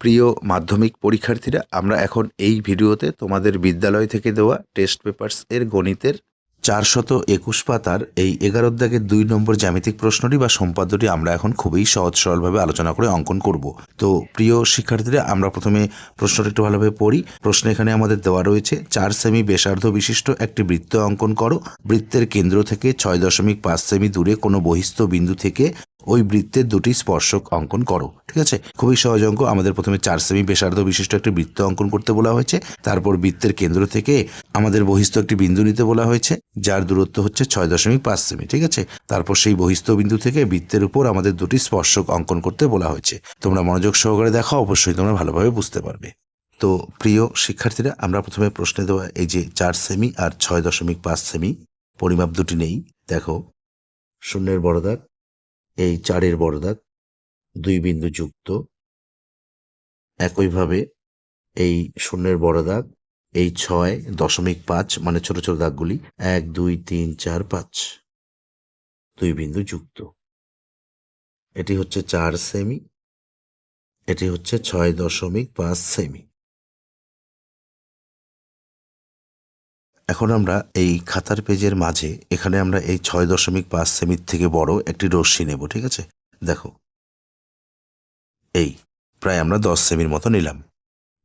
প্রিয় মাধ্যমিক পরীক্ষার্থীরা, আমরা এখন এই ভিডিওতে তোমাদের বিদ্যালয় থেকে দেওয়া টেস্ট পেপার্স এর গণিতের চারশত একুশ পাতার এই এগারো দাগের দুই নম্বর জ্যামিতিক প্রশ্নটি বা সম্পাদ্যটি আমরা এখন খুবই সহজ সরলভাবে আলোচনা করে অঙ্কন করব। তো প্রিয় শিক্ষার্থীরা, আমরা প্রথমে প্রশ্নটি একটু ভালোভাবে পড়ি। প্রশ্ন এখানে আমাদের দেওয়া রয়েছে, চার সেমি ব্যাসার্ধ বিশিষ্ট একটি বৃত্ত অঙ্কন করো। বৃত্তের কেন্দ্র থেকে ছয় দশমিক পাঁচ সেমি দূরে কোনো বহিস্থ বিন্দু থেকে ওই বৃত্তের দুটি স্পর্শক অঙ্কন করো, ঠিক আছে? খুবই সহজ অঙ্ক। আমাদের প্রথমে চার সেমি ব্যাসার্ধ বিশিষ্ট একটি বৃত্ত অঙ্কন করতে বলা হয়েছে। তারপর বৃত্তের কেন্দ্র থেকে আমাদের বহিস্থ একটি বিন্দু নিতে বলা হয়েছে, যার দূরত্ব হচ্ছে ছয় দশমিক পাঁচ সেমি, ঠিক আছে? তারপর সেই বহিস্থ বিন্দু থেকে বৃত্তের উপর আমাদের দুটি স্পর্শক অঙ্কন করতে বলা হয়েছে। তোমরা মনোযোগ সহকারে দেখো, অবশ্যই তোমরা ভালোভাবে বুঝতে পারবে। তো, প্রিয় শিক্ষার্থীরা, আমরা প্রথমে প্রশ্নে দেওয়া এই যে চার সেমি আর ছয় দশমিক পাঁচ সেমি, পরিমাপ দুটি নেই। দেখো, শূন্যের বড় দাগ এই চারের বড় দাগ দুই বিন্দু যুক্ত। একইভাবে এই শূন্যের বড় দাগ এই ছয় দশমিক পাঁচ মানে ছোট ছোট দাগগুলি এক, দুই, তিন, চার, পাঁচ। দুই বিন্দু যুক্ত। এটি হচ্ছে চার সেমি, এটি হচ্ছে ছয় দশমিক পাঁচ সেমি। এখন আমরা এই খাতার পেজের মাঝে, এখানে আমরা এই ছয় দশমিক পাঁচ সেমির থেকে বড় একটি রশ্মি নেব, ঠিক আছে? দেখো। এই, প্রায় আমরা দশ সেমির মতো নিলাম।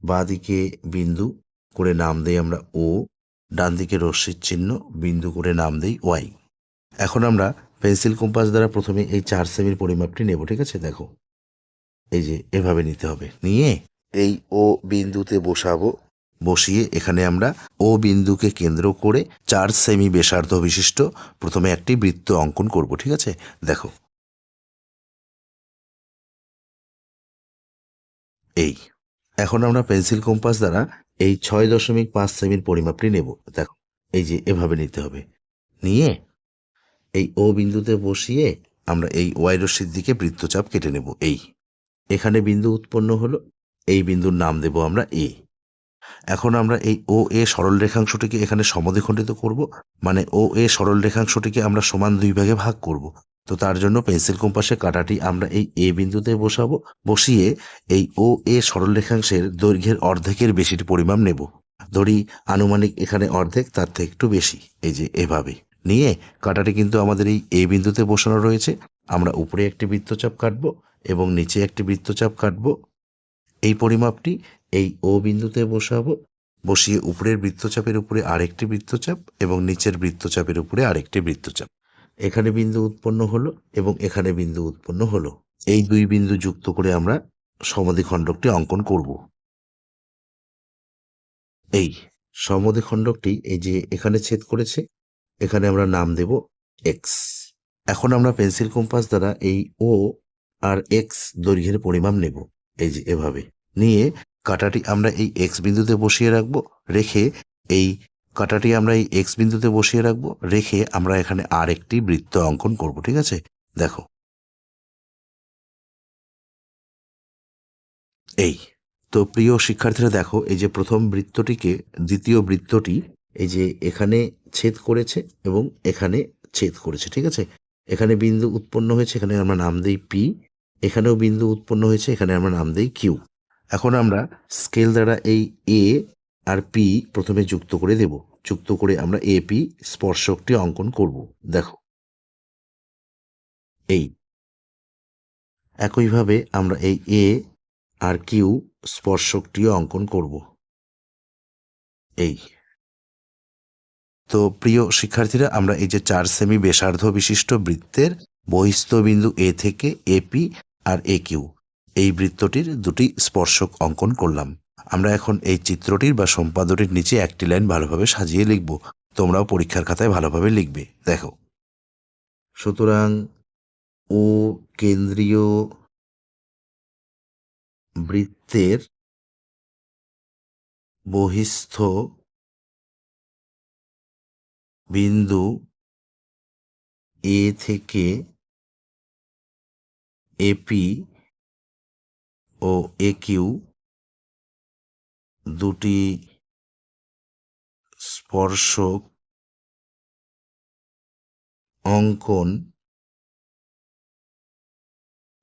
বাঁ দিকে বিন্দু করে নাম দেই আমরা ও ডান দিকে রশ্মির চিহ্ন বিন্দু করে নাম দেই ওয়াই। এখন আমরা পেন্সিল কম্পাস দ্বারা প্রথমে এই চার সেমির পরিমাপটি নেব, ঠিক আছে? দেখো। এই যে, এভাবে নিতে হবে। নিয়ে এই ও বিন্দুতে বসাবো। বসিয়ে এখানে আমরা ও বিন্দুকে কেন্দ্র করে চার সেমি ব্যাসার্ধ বিশিষ্ট প্রথমে একটি বৃত্ত অঙ্কন করব, ঠিক আছে? দেখো। এই। এখন আমরা পেন্সিল কম্পাস দ্বারা এই ছয় দশমিক পাঁচ সেমির পরিমাপটি নেব। দেখো, এই যে এভাবে নিতে হবে। নিয়ে এই ও বিন্দুতে বসিয়ে আমরা এই ওয়াই রশ্মির দিকে বৃত্তচাপ কেটে নেব। এই। এখানে বিন্দু উৎপন্ন হলো, এই বিন্দুর নাম দেব আমরা এ। এখন আমরা এই ও এ সরল রেখাংশটিকে এখানে সমদ্বিখণ্ডিত করব। মানে ও এ সরল রেখাংশটিকে আমরা সমান দুই ভাগে ভাগ করব। তো তার জন্য পেন্সিল কম্পাসে কাটাটি আমরা এই এ বিন্দুতে বসাবো। বসিয়ে এই ও এ সরল রেখাংশের দৈর্ঘ্যের অর্ধেকের বেশির পরিমাণ নেব। ধরি আনুমানিক এখানে অর্ধেক, তার থেকে একটু বেশি। এই যে এভাবে। নিয়ে কাটাটি কিন্তু আমাদের এই এ বিন্দুতে বসানো রয়েছে। আমরা উপরে একটি বৃত্তচাপ কাটবো এবং নিচে একটি বৃত্তচাপ কাটবো। এই পরিমাপটি এই ও বিন্দুতে বসাবো। বসিয়ে উপরের বৃত্তচাপের উপরে আরেকটি বৃত্তচাপ এবং নিচের বৃত্তচাপের উপরে আরেকটি বৃত্তচাপ। এখানে বিন্দু উৎপন্ন হলো এবং এখানে বিন্দু উৎপন্ন হলো। এই দুই বিন্দু যুক্ত করে আমরা সমদ্বিখণ্ডকটি অঙ্কন করব। এই সমদ্বিখণ্ডকটি এই যে এখানে ছেদ করেছে, এখানে আমরা নাম দেব এক্স এখন আমরা পেন্সিল কম্পাস দ্বারা এই ও আর এক্স দৈর্ঘ্যের পরিমাপ নেব। এই যে এভাবে। নিয়ে কাটাটি আমরা এই এক্স বিন্দুতে বসিয়ে রাখব। রেখে এই কাটাটি আমরা এই এক্স বিন্দুতে বসিয়ে রাখব। রেখে আমরা এখানে আর একটি বৃত্ত অঙ্কন করব, ঠিক আছে? দেখো। এই। তো প্রিয় শিক্ষার্থীরা, দেখো, এই যে প্রথম বৃত্তটিকে দ্বিতীয় বৃত্তটি, এই যে এখানে ছেদ করেছে এবং এখানে ছেদ করেছে, ঠিক আছে? এখানে বিন্দু উৎপন্ন হয়েছে, এখানে আমরা নাম দিই পি এখানেও বিন্দু উৎপন্ন হয়েছে, এখানে আমরা নাম দিই কিউ এখন আমরা স্কেল দ্বারা এই এ আর পি প্রথমে যুক্ত করে দেব। যুক্ত করে আমরা এ পি স্পর্শকটি অঙ্কন করব। দেখো। এই। একইভাবে আমরা এই এ আর কিউ স্পর্শকটিও অঙ্কন করব। এই। তো প্রিয় শিক্ষার্থীরা, আমরা এই যে চার সেমি ব্যাসার্ধ বিশিষ্ট বৃত্তের বহিস্থ বিন্দু এ থেকে এপি আর এ কিউ। এই বৃত্তটির দুটি স্পর্শক অঙ্কন করলাম। আমরা এখন এই চিত্রটির বা সম্পাদটির নিচে একটি লাইন ভালোভাবে সাজিয়ে লিখব। তোমরাও পরীক্ষার খাতায় ভালোভাবে লিখবে। দেখো। সুতরাং ও কেন্দ্রীয় বৃত্তের বহিস্থ বিন্দু এ থেকে এপি ও একিউ দুটি স্পর্শক অঙ্কন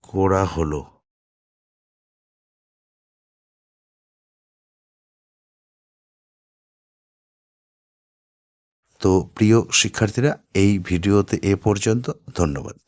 করা হল। তো প্রিয় শিক্ষার্থীরা, এই ভিডিওতে এ পর্যন্ত। ধন্যবাদ।